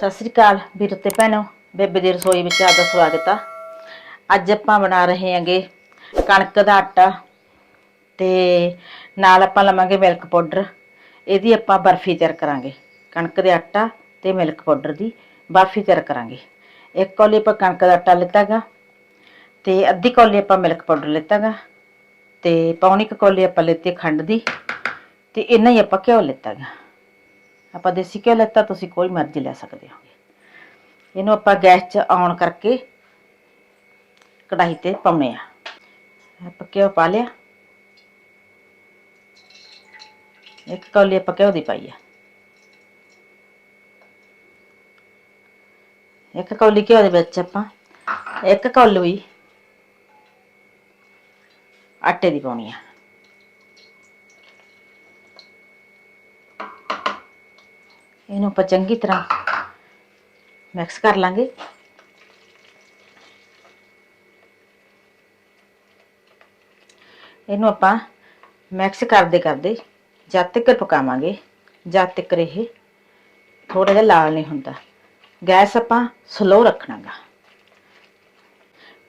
ਸਤਿ ਸ੍ਰੀ ਅਕਾਲ ਵੀਰ ਤੇ ਭੈਣੋ, ਬੇਬੇ ਦੀ ਰਸੋਈ ਵਿੱਚ ਆਪਦਾ ਸਵਾਗਤ ਆ। ਅੱਜ ਆਪਾਂ ਬਣਾ ਰਹੇ ਹਾਂਗੇ ਕਣਕ ਦਾ ਆਟਾ ਤੇ ਨਾਲ ਆਪਾਂ ਲਵਾਂਗੇ ਮਿਲਕ ਪਾਊਡਰ ਇਹਦੀ ਆਪਾਂ ਬਰਫੀ ਤਿਆਰ ਕਰਾਂਗੇ। ਕਣਕ ਦੇ ਆਟਾ ਤੇ ਮਿਲਕ ਪਾਊਡਰ ਦੀ ਬਰਫੀ ਤਿਆਰ ਕਰਾਂਗੇ। ਇੱਕ ਕੌਲੀ ਆਪਾਂ ਕਣਕ ਦਾ ਆਟਾ ਲਿੱਤਾਗਾ ਤੇ ਅੱਧੀ ਕੌਲੀ ਆਪਾਂ ਮਿਲਕ ਪਾਊਡਰ ਲਿੱਤਾਗਾ ਤੇ ਪੌਣੀ ਕੁ ਕੌਲੀ ਆਪਾਂ ਲਿੱਤੀ ਖੰਡ ਦੀ ਤੇ ਇੰਨਾ ਹੀ ਆਪਾਂ ਘਿਓ ਲਿੱਤਾਗਾ। ਆਪਾਂ ਦੇਸੀ ਘਿਓ ਲੈਤਾ, ਤੁਸੀਂ ਕੋਈ ਮਰਜ਼ੀ ਲੈ ਸਕਦੇ ਹੋ। ਇਹਨੂੰ ਆਪਾਂ ਗੈਸ 'ਚ ਔਨ ਕਰਕੇ ਕੜਾਹੀ ਤੇ ਪਾਉਣੇ ਆ। ਆਪਾਂ ਘਿਓ ਪਾ ਲਿਆ। ਇੱਕ ਕੌਲੀ ਆਪਾਂ ਘਿਓ ਦੀ ਪਾਈ ਆ। ਇੱਕ ਕੌਲੀ ਘਿਓ ਦੇ ਵਿੱਚ ਆਪਾਂ ਇੱਕ ਕੌਲੀ ਆਟੇ ਦੀ ਪਾਉਣੀ ਆ। ਇਹਨੂੰ ਆਪਾਂ ਚੰਗੀ ਤਰ੍ਹਾਂ ਮਿਕਸ ਕਰ ਲਾਂਗੇ। ਇਹਨੂੰ ਆਪਾਂ ਮਿਕਸ ਕਰਦੇ ਕਰਦੇ ਜਦ ਤੱਕ ਪਕਾਵਾਂਗੇ, ਜਦ ਤੱਕ ਇਹ ਥੋੜਾ ਜਿਹਾ ਲਾਲ ਨਹੀਂ ਹੁੰਦਾ। ਗੈਸ ਆਪਾਂ ਸਲੋ ਰੱਖਣਾਗਾ।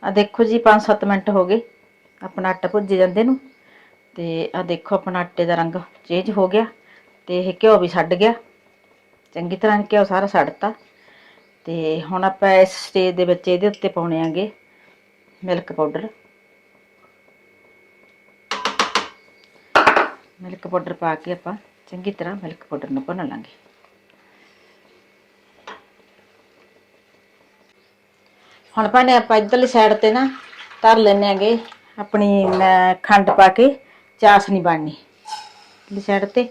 ਆ ਦੇਖੋ ਜੀ 5-7 ਮਿੰਟ ਹੋ ਗਏ। ਆਪਣਾ ਆਟਾ ਭੁੱਜ ਜਾਂਦੇ ਨੂੰ ਤੇ ਆ ਦੇਖੋ ਆਪਣਾ ਆਟੇ ਦਾ ਰੰਗ ਚੇਂਜ ਹੋ ਗਿਆ ਤੇ ਇਹ ਘਿਓ ਵੀ ਛੱਡ ਗਿਆ। ਚੰਗੀ ਤਰ੍ਹਾਂ ਘਿਓ ਸਾਰਾ ਛੱਡਤਾ ਤੇ ਹੁਣ ਆਪਾਂ ਇਸ ਸਟੇਜ ਦੇ ਵਿੱਚ ਇਹਦੇ ਉੱਤੇ ਪਾਉਣੇ ਆਂਗੇ ਮਿਲਕ ਪਾਊਡਰ ਮਿਲਕ ਪਾਊਡਰ ਪਾ ਕੇ ਆਪਾਂ ਚੰਗੀ ਤਰ੍ਹਾਂ ਮਿਲਕ ਪਾਊਡਰ ਨੂੰ ਭੁੰਨ ਲਾਂਗੇ। ਹੁਣ ਭਾਨੇ ਆਪਾਂ ਇੱਧਰਲੀ ਸਾਈਡ ਤੇ ਨਾ ਧਰ ਲੈਣੇ ਆਂਗੇ। ਆਪਣੀ ਮੈਂ ਖੰਡ ਪਾ ਕੇ ਚਾਸ਼ਨੀ ਬਣਨੀ। ਇੱਧਰਲੀ ਸਾਈਡ ਤੇ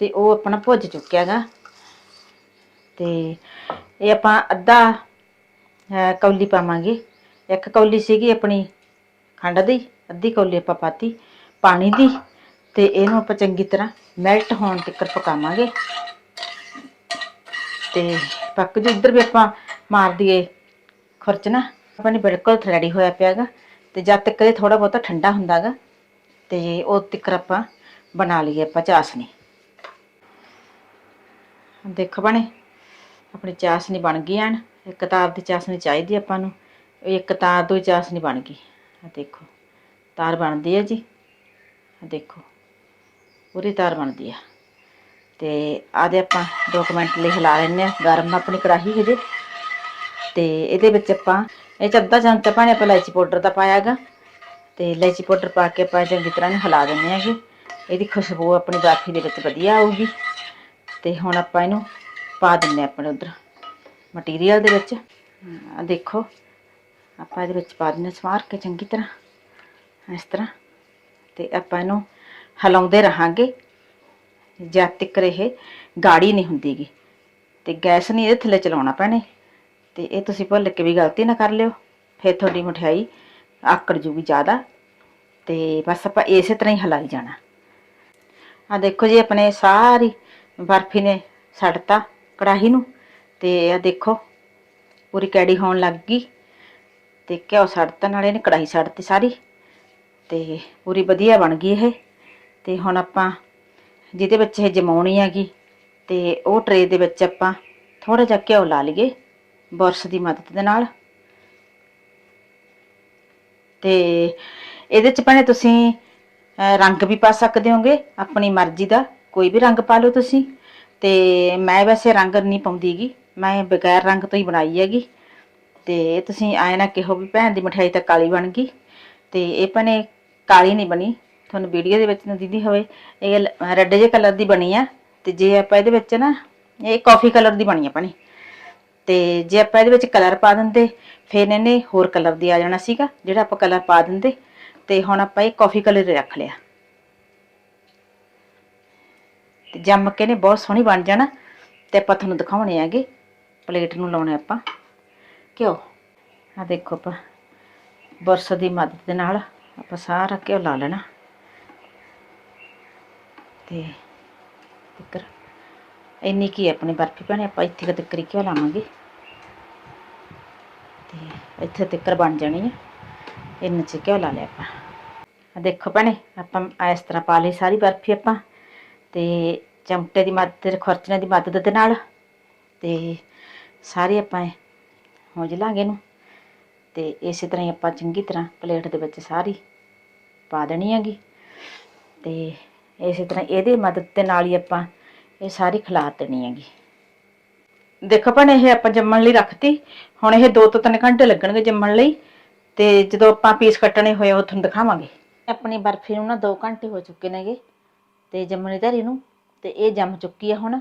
ਤੇ ਉਹ ਆਪਣਾ ਭੁੱਜ ਚੁੱਕਿਆਗਾ ਤੇ ਇਹ ਆਪਾਂ ਅੱਧਾ ਅਹ, ਕੌਲੀ ਪਾਵਾਂਗੇ। ਇੱਕ ਕੌਲੀ ਸੀਗੀ ਆਪਣੀ ਖੰਡ ਦੀ ਅੱਧੀ ਕੌਲੀ ਆਪਾਂ ਪਾਤੀ ਪਾਣੀ ਦੀ ਤੇ ਇਹਨੂੰ ਆਪਾਂ ਚੰਗੀ ਤਰ੍ਹਾਂ ਮੈਲਟ ਹੋਣ ਤੱਕ ਪਕਾਵਾਂਗੇ। ਤੇ ਪੱਕ ਜੇ ਇੱਧਰ ਵੀ ਆਪਾਂ ਮਾਰ ਦਈਏ ਖੁਰਚਣਾ ਆਪਾਂ ਬਿਲਕੁਲ ਰੈਡੀ ਹੋਇਆ ਪਿਆਗਾ ਤੇ ਜਦ ਤੱਕ ਇਹ ਥੋੜਾ ਬਹੁਤਾ ਠੰਡਾ ਹੁੰਦਾਗਾ ਤੇ ਉਹ ਤੱਕ ਆਪਾਂ ਬਣਾ ਲਈਏ ਆਪਾਂ ਚਾਸ਼ਨੀ। ਦੇਖੋ ਬਣੇ ਆਪਣੀ ਚਾਸ਼ਨੀ ਬਣ ਗਈ ਐਨ, ਇੱਕ ਤਾਰ ਦੀ ਚਾਸ਼ਨੀ ਚਾਹੀਦੀ ਆਪਾਂ ਨੂੰ, ਇੱਕ ਤਾਰ ਤੋਂ ਚਾਸ਼ਨੀ ਬਣ ਗਈ। ਆ ਦੇਖੋ, ਤਾਰ ਬਣਦੀ ਹੈ ਜੀ। ਆ ਦੇਖੋ, ਪੂਰੀ ਤਾਰ ਬਣਦੀ ਆ। ਤੇ ਆਦੇ ਆਪਾਂ 2 ਮਿੰਟ ਲਈ ਹਿਲਾ ਲੈਂਦੇ ਆ, ਗਰਮ ਆਪਣੀ ਕੜਾਹੀ ਹਜੇ ਤੇ ਇਹਦੇ ਵਿੱਚ ਆਪਾਂ, ਇਹ 'ਚ ਅੱਧਾ ਚਮਚਾ ਪਾਣੀ ਆਪਾਂ ਇਲਾਇਚੀ ਪਾਊਡਰ ਦਾ ਪਾਇਆਗਾ ਤੇ ਇਲਾਇਚੀ ਪਾਊਡਰ ਪਾ ਕੇ ਆਪਾਂ ਚੰਗੀ ਤਰ੍ਹਾਂ ਨੂੰ ਹਿਲਾ ਦਿੰਦੇ ਆਗੇ ਇਹਦੀ ਖੁਸ਼ਬੂ ਆਪਣੀ ਬਰਫੀ ਦੇ ਵਿੱਚ ਵਧੀਆ ਆਊਗੀ। ਤੇ ਹੁਣ ਆਪਾਂ ਇਹਨੂੰ ਪਾ ਦਿੰਨੇ ਆਪਣੇ ਉਧਰ ਮਟੀਰੀਅਲ ਦੇ ਵਿੱਚ। ਆ ਦੇਖੋ, ਆਪਾਂ ਇਹਦੇ ਵਿੱਚ ਪਾ ਦਿੰਨੇ ਸਵਾਰ ਕੇ ਚੰਗੀ ਤਰ੍ਹਾਂ, ਇਸ ਤਰ੍ਹਾਂ। ਤੇ ਆਪਾਂ ਇਹਨੂੰ ਹਿਲਾਉਂਦੇ ਰਹਾਂਗੇ। ਜਦ ਤੱਕ ਇਹ ਗਾੜੀ ਨਹੀਂ ਹੁੰਦੀਗੀ। ਤੇ ਗੈਸ ਨਹੀਂ ਇਹਦੇ ਥੱਲੇ ਚਲਾਉਣਾ ਪੈਣੇ ਤੇ ਇਹ ਤੁਸੀਂ ਭੁੱਲ ਕੇ ਵੀ ਗਲਤੀ ਨਾ ਕਰ ਲਿਓ। ਫਿਰ ਤੁਹਾਡੀ ਮਠਿਆਈ ਆਕੜ ਜੂਗੀ ਜ਼ਿਆਦਾ। ਤੇ ਬਸ ਆਪਾਂ ਇਸੇ ਤਰ੍ਹਾਂ ਹੀ ਹਲਾਈ ਜਾਣਾ। ਆ ਦੇਖੋ ਜੀ, ਆਪਣੇ ਸਾਰੀ ਬਰਫੀ ਨੇ ਛੱਡਤਾ ਕੜਾਹੀ ਨੂੰ ਤੇ ਆ ਦੇਖੋ, ਪੂਰੀ ਕੈੜੀ ਹੋਣ ਲੱਗ ਗਈ ਤੇ ਘਿਓ ਛੱਡਤਾ ਨਾਲੇ ਨੇ ਕੜਾਹੀ ਸੜਤੀ ਸਾਰੀ ਤੇ ਪੂਰੀ ਵਧੀਆ ਬਣ ਗਈ ਇਹ ਤੇ ਹੁਣ ਆਪਾਂ ਜਿਹਦੇ ਵਿੱਚ ਇਹ ਜਮਾਉਣੀ ਹੈਗੀ ਤੇ ਉਹ ਟਰੇ ਦੇ ਵਿੱਚ ਆਪਾਂ ਥੋੜਾ ਜਿਹਾ ਘਿਓ ਲਾ ਲਈਏ ਬੁਰਸ਼ ਦੀ ਮਦਦ ਦੇ ਨਾਲ। ਤੇ ਇਹਦੇ ਚ ਭਾਵੇਂ ਤੁਸੀਂ ਰੰਗ ਵੀ ਪਾ ਸਕਦੇ ਹੋਗੇ, ਆਪਣੀ ਮਰਜ਼ੀ ਦਾ, ਕੋਈ ਵੀ ਰੰਗ ਪਾ ਲਓ ਤੁਸੀਂ। ਤੇ ਮੈਂ ਵੈਸੇ ਰੰਗ ਨਹੀਂ ਪਾਉਂਦੀਗੀ। ਮੈਂ ਬਗੈਰ ਰੰਗ ਤੋਂ ਹੀ ਬਣਾਈ ਹੈਗੀ। ਤੇ ਇਹ ਤੁਸੀਂ ਆਏ ਨਾ ਕਿਹੋ ਵੀ ਭੈਣ ਦੀ ਮਠਿਆਈ ਤਾਂ ਕਾਲੀ ਬਣ ਗਈ। ਤੇ ਇਹ ਭੈਣੇ ਕਾਲੀ ਨਹੀਂ ਬਣੀ। ਤੁਹਾਨੂੰ ਵੀਡੀਓ ਦੇ ਵਿੱਚ ਨਾ ਦੀਦੀ ਹੋਵੇ, ਇਹ ਰੈੱਡ ਜਿਹੇ ਕਲਰ ਦੀ ਬਣੀ ਆ। ਤੇ ਜੇ ਆਪਾਂ ਇਹਦੇ ਵਿੱਚ ਨਾ, ਇਹ ਕਾਫੀ ਕਲਰ ਦੀ ਬਣੀ ਆ ਭੈਣੇ। ਤੇ ਜੇ ਆਪਾਂ ਇਹਦੇ ਵਿੱਚ ਕਲਰ ਪਾ ਦਿੰਦੇ, ਫਿਰ ਇਹਨੇ ਹੋਰ ਕਲਰ ਦੀ ਆ ਜਾਣਾ ਸੀਗਾ, ਜਿਹੜਾ ਆਪਾਂ ਕਲਰ ਪਾ ਦਿੰਦੇ। ਤੇ ਹੁਣ ਆਪਾਂ ਇਹ ਕਾਫੀ ਕਲਰ ਰੱਖ ਲਿਆ। ਤੇ ਜੰਮ ਕੇ ਨੇ ਬਹੁਤ ਸੋਹਣੀ ਬਣ ਜਾਣਾ ਤੇ ਆਪਾਂ ਤੁਹਾਨੂੰ ਦਿਖਾਉਣੇ ਆਗੇ ਪਲੇਟ ਨੂੰ ਲਾਉਣੇ ਆਪਾਂ। ਘਿਓ। ਆ ਦੇਖੋ ਆਪਾਂ, ਬੁਰਸ਼ ਦੀ ਮਦਦ ਦੇ ਨਾਲ ਆਪਾਂ ਸਾਰਾ ਘਿਓ ਲਾ ਲੈਣਾ। ਤੇ ਤਿੱਕਰ। ਇੰਨੀ ਕੀ ਆਪਣੀ ਬਰਫੀ ਭੈਣੇ ਆਪਾਂ ਇੱਥੇ ਤੱਕ ਹੀ ਘਿਓ ਲਾਵਾਂਗੇ। ਤੇ ਇੱਥੇ ਤਿੱਕਰ ਬਣ ਜਾਣੀ ਹੈ ਇੰਨੇ ਚ ਘਿਓ ਲਾ ਲਿਆ ਆਪਾਂ। ਦੇਖੋ ਭੈਣੇ, ਆਪਾਂ ਇਸ ਤਰ੍ਹਾਂ ਪਾ ਲਈ ਸਾਰੀ ਬਰਫੀ ਆਪਾਂ। ਤੇ ਚਮਟੇ ਦੀ ਮਦਦ ਤੇ ਦੀ ਮਦਦ ਦੇ ਨਾਲ ਤੇ ਸਾਰੇ ਆਪਾਂ ਇਹ ਹੁੰਜ ਲਾਂਗੇ ਇਹਨੂੰ। ਤੇ ਇਸੇ ਤਰ੍ਹਾਂ ਹੀ ਆਪਾਂ ਚੰਗੀ ਤਰ੍ਹਾਂ ਪਲੇਟ ਦੇ ਵਿੱਚ ਸਾਰੀ ਪਾ ਦੇਣੀ ਹੈਗੀ। ਤੇ ਇਸੇ ਤਰ੍ਹਾਂ ਇਹਦੇ ਮਦਦ ਦੇ ਨਾਲ ਹੀ ਆਪਾਂ ਇਹ ਸਾਰੀ ਖਿਲਾ ਦੇਣੀ ਹੈਗੀ। ਦੇਖੋ ਭੈਣੇ, ਇਹ ਆਪਾਂ ਜੰਮਣ ਲਈ ਰੱਖਤੀ। ਹੁਣ ਇਹ 2 ਤੋਂ 3 ਘੰਟੇ ਲੱਗਣਗੇ ਜੰਮਣ ਲਈ। ਤੇ ਜਦੋਂ ਆਪਾਂ ਪੀਸ ਕੱਟਣੇ ਹੋਏ ਉਹ ਤੁਹਾਨੂੰ ਦਿਖਾਵਾਂਗੇ। ਆਪਣੀ ਬਰਫੀ ਨੂੰ ਨਾ 2 ਘੰਟੇ ਹੋ ਚੁੱਕੇ ਨੇਗੇ। ਤੇ ਜੰਮਣੀ ਧਰੀ ਨੂੰ, ਤੇ ਇਹ ਜੰਮ ਚੁੱਕੀ ਆ ਹੁਣ,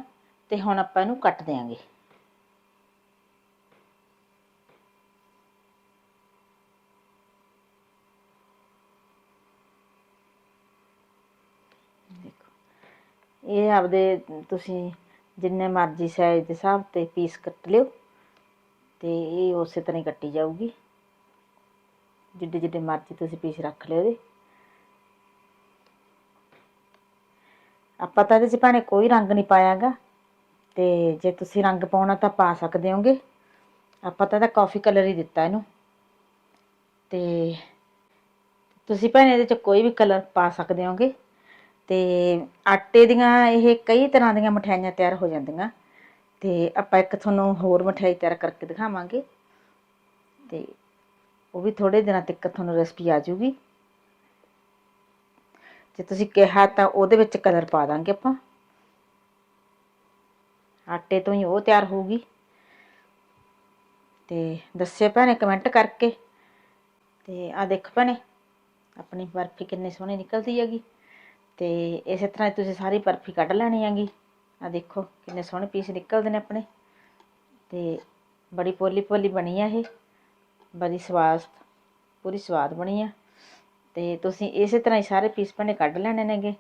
ਤੇ ਹੁਣ ਆਪਾਂ ਇਹਨੂੰ ਕੱਟ ਦੇਾਂਗੇ ਇਹ ਆਪਦੇ ਤੁਸੀਂ ਜਿੰਨੇ ਮਰਜ਼ੀ ਸਾਈਜ਼ ਦੇ ਹਿਸਾਬ ਤੇ ਪੀਸ ਕੱਟ ਲਿਓ, ਤੇ ਇਹ ਉਸੇ ਤਰ੍ਹਾਂ ਹੀ ਕੱਟੀ ਜਾਊਗੀ। ਜਿੱਡੇ ਜਿੱਡੇ ਮਰਜ਼ੀ ਤੁਸੀਂ ਪੀਸ ਰੱਖ ਲਿਓ ਇਹਦੇ। ਆਪਾਂ ਤਾਂ ਇਹਦੇ 'ਚ ਭਾਵੇਂ ਕੋਈ ਰੰਗ ਨਹੀਂ ਪਾਇਆਗਾ। ਤੇ ਜੇ ਤੁਸੀਂ ਰੰਗ ਪਾਉਣਾ ਤਾਂ ਪਾ ਸਕਦੇ ਹੋਗੇ। ਆਪਾਂ ਤਾਂ ਇਹਦਾ ਕਾਫੀ ਕਲਰ ਹੀ ਦਿੱਤਾ ਇਹਨੂੰ। ਤੇ ਤੁਸੀਂ ਭਾਵੇਂ ਇਹਦੇ 'ਚ ਕੋਈ ਵੀ ਕਲਰ ਪਾ ਸਕਦੇ ਹੋਗੇ। ਤੇ ਆਟੇ ਦੀਆਂ ਇਹ ਕਈ ਤਰ੍ਹਾਂ ਦੀਆਂ ਮਠਿਆਈਆਂ ਤਿਆਰ ਹੋ ਜਾਂਦੀਆਂ। ਤੇ ਆਪਾਂ ਇੱਕ ਤੁਹਾਨੂੰ ਹੋਰ ਮਠਿਆਈ ਤਿਆਰ ਕਰਕੇ ਦਿਖਾਵਾਂਗੇ। ਤੇ ਉਹ ਵੀ ਥੋੜੇ ਦਿਨਾਂ ਤੱਕ ਤੁਹਾਨੂੰ ਰੈਸਪੀ ਆ ਜਾਊਗੀ। ਜੇ ਤੁਸੀਂ ਕਿਹਾ ਤਾਂ ਉਹਦੇ ਵਿੱਚ ਕਲਰ ਪਾ ਦਾਂਗੇ ਆਪਾਂ। ਆਟੇ ਤੋਂ ਹੀ ਉਹ ਤਿਆਰ ਹੋਊਗੀ। ਤੇ ਦੱਸਿਓ ਭੈਣੇ ਕਮੈਂਟ ਕਰਕੇ। ਤੇ ਆ ਦੇਖ ਭੈਣੇ, ਆਪਣੀ ਬਰਫੀ ਕਿੰਨੀ ਸੋਹਣੀ ਨਿਕਲਦੀ ਹੈਗੀ। ਤੇ ਇਸੇ ਤਰ੍ਹਾਂ ਹੀ ਤੁਸੀਂ ਸਾਰੀ ਬਰਫੀ ਕੱਢ ਲੈਣੀ ਹੈਗੀ। ਆ ਦੇਖੋ ਕਿੰਨੇ ਸੋਹਣੇ ਪੀਸ ਨਿਕਲਦੇ ਨੇ ਆਪਣੇ। ਤੇ ਬੜੀ ਪੋਲੀ ਪੋਲੀ ਬਣੀ ਆ ਇਹ। ਬੜੀ ਸਵਾਦ, ਪੂਰੀ ਸਵਾਦ ਬਣੀ ਆ। ਤੇ ਤੁਸੀਂ ਇਸੇ ਤਰ੍ਹਾਂ ਹੀ ਸਾਰੇ ਪੀਸ ਭੈਣੇ ਕੱਢ ਲੈਣੇ ਨੇਗੇ।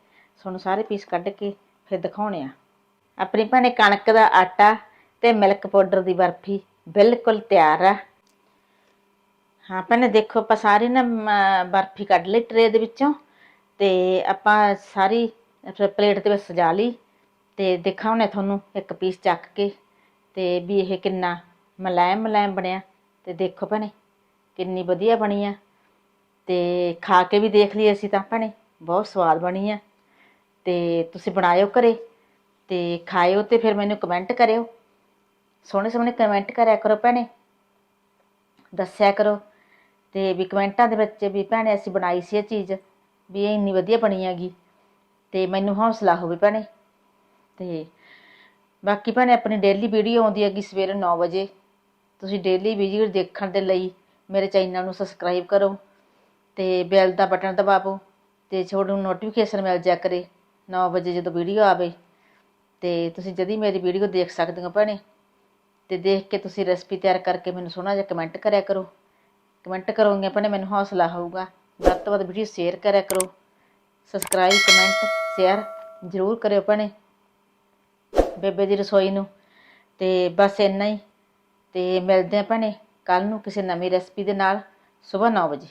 ਤੁਹਾਨੂੰ ਸਾਰੇ ਪੀਸ ਕੱਢ ਕੇ ਫਿਰ ਦਿਖਾਉਣੇ ਆ। ਆਪਣੀ ਭੈਣੇ ਕਣਕ ਦਾ ਆਟਾ ਤੇ ਮਿਲਕ ਪਾਊਡਰ ਦੀ ਬਰਫੀ ਬਿਲਕੁਲ ਤਿਆਰ ਆ। ਹਾਂ ਭੈਣੇ, ਦੇਖੋ ਆਪਾਂ ਸਾਰੀ ਨਾ ਬਰਫੀ ਕੱਢ ਲਈ ਟਰੇ ਦੇ ਵਿੱਚੋਂ ਤੇ ਆਪਾਂ ਸਾਰੀ ਫਿਰ ਪਲੇਟ ਦੇ ਵਿੱਚ ਸਜਾ ਲਈ ਤੇ ਦਿਖਾਉਣੇ ਤੁਹਾਨੂੰ ਇੱਕ ਪੀਸ ਚੱਕ ਕੇ ਤੇ ਵੀ ਇਹ ਕਿੰਨਾ ਮਲਾਇਮ ਮਲਾਇਮ ਬਣਿਆ ਤੇ ਦੇਖੋ ਭੈਣੇ, ਕਿੰਨੀ ਵਧੀਆ ਬਣੀ ਆ। ਤੇ ਖਾ ਕੇ ਵੀ ਦੇਖ ਲਈ ਅਸੀਂ ਤਾਂ ਭੈਣੇ, ਬਹੁਤ ਸਵਾਦ ਬਣੀ ਆ। ਤੇ ਤੁਸੀਂ ਬਣਾਇਓ ਘਰੇ ਤੇ ਖਾਇਓ ਤੇ ਫਿਰ ਮੈਨੂੰ ਕਮੈਂਟ ਕਰਿਓ। ਸੋਹਣੇ ਸੋਹਣੇ ਕਮੈਂਟ ਕਰਿਆ ਕਰੋ ਭੈਣੇ। ਦੱਸਿਆ ਕਰੋ ਤੇ ਵੀ ਕਮੈਂਟਾਂ ਦੇ ਵਿੱਚ ਵੀ ਭੈਣੇ ਅਸੀਂ ਬਣਾਈ ਸੀ ਇਹ ਚੀਜ਼ ਵੀ ਇਹ ਇੰਨੀ ਵਧੀਆ ਬਣੀ ਹੈਗੀ ਤੇ ਮੈਨੂੰ ਹੌਸਲਾ ਹੋਵੇ ਭੈਣੇ। ਤੇ ਬਾਕੀ ਭੈਣੇ ਆਪਣੀ ਡੇਲੀ ਵੀਡੀਓ ਆਉਂਦੀ ਹੈਗੀ ਸਵੇਰੇ 9 ਵਜੇ। ਤੁਸੀਂ ਡੇਲੀ ਵੀਡੀਓ ਦੇਖਣ ਦੇ ਲਈ ਮੇਰੇ ਚੈਨਲ ਨੂੰ ਸਬਸਕ੍ਰਾਈਬ ਕਰੋ। ਤੇ ਬੈਲ ਦਾ ਬਟਨ ਦਬਾਵੋ ਤੇ ਤੁਹਾਨੂੰ ਨੋਟੀਫਿਕੇਸ਼ਨ ਮਿਲ ਜਾ ਕਰੇ 9 ਵਜੇ ਜਦੋਂ ਵੀਡੀਓ ਆਵੇ। ਤੇ ਤੁਸੀਂ ਜਦੀ ਮੇਰੀ ਵੀਡੀਓ ਦੇਖ ਸਕਦੇ ਹੋ ਭੈਣੇ। ਤੇ ਦੇਖ ਕੇ ਤੁਸੀਂ ਰੈਸਪੀ ਤਿਆਰ ਕਰਕੇ ਮੈਨੂੰ ਸੋਹਣਾ ਜਿਹਾ ਕਮੈਂਟ ਕਰਿਆ ਕਰੋ। ਕਮੈਂਟ ਕਰੋਗੇ ਭੈਣੇ ਮੈਨੂੰ ਹੌਸਲਾ ਹੋਊਗਾ। ਵੱਧ ਤੋਂ ਵੱਧ ਵੀਡੀਓ ਸ਼ੇਅਰ ਕਰਿਆ ਕਰੋ। ਸਬਸਕ੍ਰਾਈਬ ਕਮੈਂਟ ਸ਼ੇਅਰ ਜ਼ਰੂਰ ਕਰਿਓ ਭੈਣੇ। ਬੇਬੇ ਦੀ ਰਸੋਈ ਨੂੰ। ਤੇ ਬਸ ਇੰਨਾ ਹੀ। ਤੇ ਮਿਲਦੇ ਆ ਭੈਣੇ ਕੱਲ ਨੂੰ ਕਿਸੇ ਨਵੀਂ ਰੈਸਪੀ ਦੇ ਨਾਲ ਸਵੇਰ 9 ਵਜੇ।